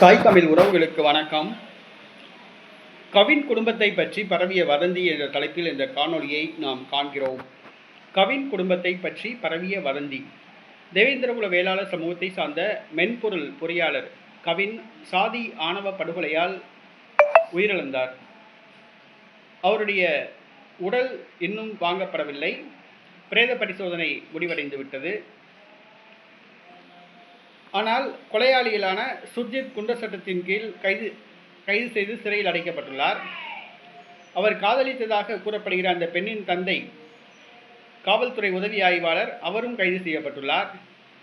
தாய் தமிழ் உறவுகளுக்கு வணக்கம். கவின் குடும்பத்தை பற்றி பரவிய வதந்தி என்ற தலைப்பில் இந்த காணொலியை நாம் காண்கிறோம். கவின் குடும்பத்தை பற்றி பரவிய வதந்தி. தேவேந்திரகுல வேளாளர் சமூகத்தை சார்ந்த மென்பொருள் பொறியாளர் கவின் சாதி ஆணவ படுகொலையால் உயிரிழந்தார். அவருடைய உடல் இன்னும் வாங்கப்படவில்லை. பிரேத பரிசோதனை முடிவடைந்து விட்டது ஆனால் கொலையாளிகளான சுர்ஜித் குண்டர் சட்டத்தின் கீழ் கைது கைது செய்து சிறையில் அடைக்கப்பட்டுள்ளார். அவர் காதலித்ததாக கூறப்படுகிற அந்த பெண்ணின் தந்தை காவல்துறை உதவி ஆய்வாளர் அவரும் கைது செய்யப்பட்டுள்ளார்.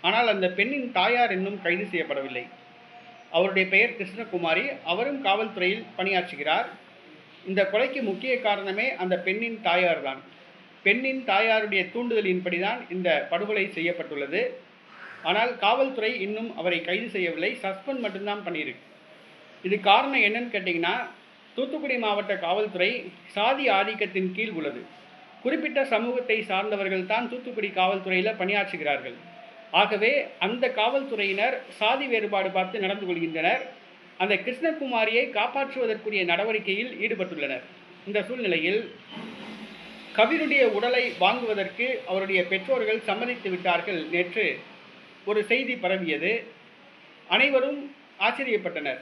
ஆனால் அந்த பெண்ணின் தாயார் இன்னும் கைது செய்யப்படவில்லை. அவருடைய பெயர் கிருஷ்ணகுமாரி அவரும் காவல்துறையில் பணியாற்றுகிறார். இந்த கொலைக்கு முக்கிய காரணமே அந்த பெண்ணின் தாயார் தான் பெண்ணின் தாயாருடைய தூண்டுதலின்படி தான் இந்த படுகொலை செய்யப்பட்டுள்ளது. ஆனால் காவல்துறை இன்னும் அவரை கைது செய்யவில்லை. சஸ்பெண்ட் மட்டும்தான் பண்ணியிருக்கு. இது காரணம் என்னன்னு கேட்டிங்கன்னா தூத்துக்குடி மாவட்ட காவல்துறை சாதி ஆதிக்கத்தின் கீழ் உள்ளது. குறிப்பிட்ட சமூகத்தை சார்ந்தவர்கள் தான் தூத்துக்குடி காவல்துறையில் பணியாற்றுகிறார்கள். ஆகவே அந்த காவல்துறையினர் சாதி வேறுபாடு பார்த்து நடந்து கொள்கின்றனர். அந்த கிருஷ்ணகுமாரியை காப்பாற்றுவதற்குரிய நடவடிக்கையில் ஈடுபட்டுள்ளனர். இந்த சூழ்நிலையில் கவினுடைய உடலை வாங்குவதற்கு அவருடைய பெற்றோர்கள் சம்மதித்து விட்டார்கள். நேற்று ஒரு செய்தி பரவியது. அனைவரும் ஆச்சரியப்பட்டனர்.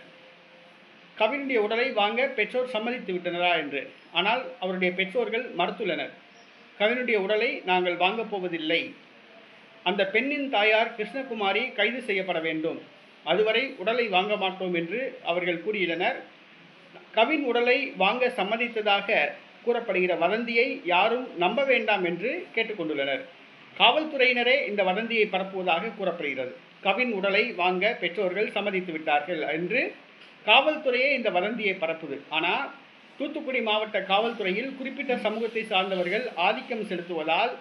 கவினுடைய உடலை வாங்க பெற்றோர் சம்மதித்து விட்டனரா என்று. ஆனால் அவருடைய பெற்றோர்கள் மறுத்துள்ளனர். கவினுடைய உடலை நாங்கள் வாங்கப் போவதில்லை. அந்த பெண்ணின் தாயார் கிருஷ்ணகுமாரி கைது செய்யப்பட வேண்டும். அதுவரை உடலை வாங்க மாட்டோம் என்று அவர்கள் கூறியுள்ளனர். கவின் உடலை வாங்க சம்மதித்ததாக கூறப்படுகிற வதந்தியை யாரும் நம்ப வேண்டாம் என்று கேட்டுக்கொண்டுள்ளனர். காவல்துறையினரே இந்த வதந்தியை பரப்புவதாக கூறப்படுகிறது. கவின் உடலை வாங்க பெற்றோர்கள் சம்மதித்து விட்டார்கள் என்று காவல்துறையே இந்த வதந்தியை பரப்புது. ஆனால் தூத்துக்குடி மாவட்ட காவல்துறையில் குறிப்பிட்ட சமூகத்தை சார்ந்தவர்கள் ஆதிக்கம் செலுத்துவதால்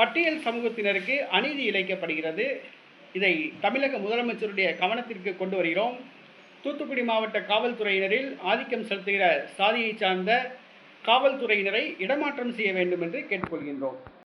பட்டியல் சமூகத்தினருக்கு அநீதி இழைக்கப்படுகிறது. இதை தமிழக முதலமைச்சருடைய கவனத்திற்கு கொண்டு வருகிறோம். தூத்துக்குடி மாவட்ட காவல்துறையினரில் ஆதிக்கம் செலுத்துகிற சாதியை சார்ந்த காவல்துறையினரை இடமாற்றம் செய்ய வேண்டும் என்று கேட்டுக்கொள்கின்றோம்.